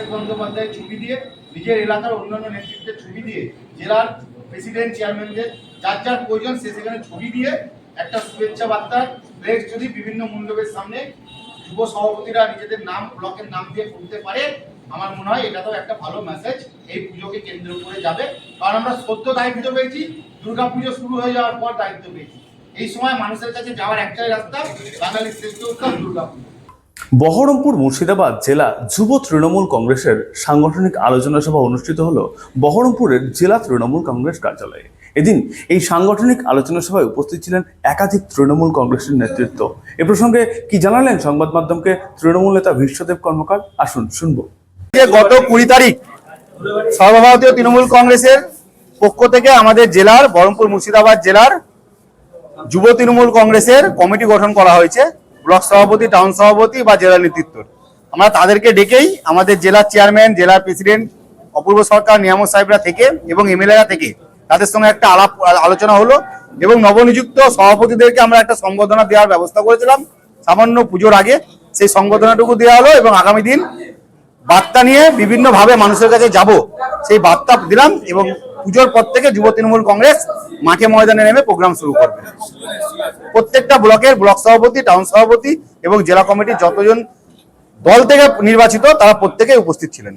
অভিষেক বন্দ্যোপাধ্যায়ের ছবি দিয়ে, নিজের এলাকার অন্যান্য নেতৃত্বের ছবি দিয়ে, জেলার প্রেসিডেন্ট চেয়ারম্যানদের যার যার প্রয়োজন সে সেখানে ছবি দিয়ে একটা শুভেচ্ছা বার্তা ফ্লেক্স যদি বিভিন্ন মণ্ডপের সামনে যুব সভাপতিরা নিজেদের নাম, ব্লকের নাম দিয়ে করতে পারে, আমার মনে হয় এটা তো একটা ভালো মেসেজ এই পুজোকে কেন্দ্র করে যাবে। কারণ আমরা সত্য দায়িত্ব পেয়েছি দুর্গাপুজো শুরু হয়ে যাওয়ার পর দায়িত্ব পেয়েছি। এই সময় মানুষের কাছে যাওয়ার একটাই রাস্তা, বাঙালির শ্রেষ্ঠ উৎসব দুর্গাপুজো বহরমপুর মুর্শিদাবাদ জেলা যুব তৃণমূল কংগ্রেসের সাংগঠনিক আলোচনা সভা অনুষ্ঠিত হল বহরমপুরের জেলা তৃণমূল কংগ্রেস কার্যালয়ে। এদিন এই সাংগঠনিক আলোচনা সভায় উপস্থিত ছিলেন একাধিক তৃণমূল কংগ্রেসের নেতৃত্ব। এ প্রসঙ্গে কি জানালেন সংবাদ মাধ্যমকে তৃণমূল নেতা বিশ্বদেব কর্মকার? আসুন, শুনব। গত কুড়ি তারিখ সর্বভারতীয় তৃণমূল কংগ্রেসের পক্ষ থেকে আমাদের জেলার বহরমপুর মুর্শিদাবাদ জেলার যুব তৃণমূল কংগ্রেসের কমিটি গঠন করা হয়েছে। ব্লক সভাপতি, টাউন সভাপতি বা জেলা নেতৃত্ব। আমরা তাদেরকে ডেকেই আমাদের জেলার চেয়ারম্যান জেলার প্রেসিডেন্ট, অপূর্ব সরকার নিয়ামত সাহেবরা থেকে এবং এমএলএরা থেকে তাদের সঙ্গে একটা আলাপ, আলোচনা হলো এবং নবনিযুক্ত সভাপতিদেরকে আমরা একটা সম্বোধনা দেওয়ার ব্যবস্থা করেছিলাম। সামান্য পুজোর আগে সেই সম্বোধনাটুকু দেওয়া হলো এবং আগামী দিন বার্তা নিয়ে বিভিন্নভাবে মানুষের কাছে যাব, সেই বার্তা দিলাম এবং পুজোর পর থেকে যুব তৃণমূল কংগ্রেস মাঠে ময়দানে নেমে প্রোগ্রাম শুরু করবে। প্রত্যেকটা ব্লকের ব্লক সভাপতি, টাউন সভাপতি এবং জেলা কমিটির যতজন দল থেকে নির্বাচিত, তারা প্রত্যেকে উপস্থিত ছিলেন।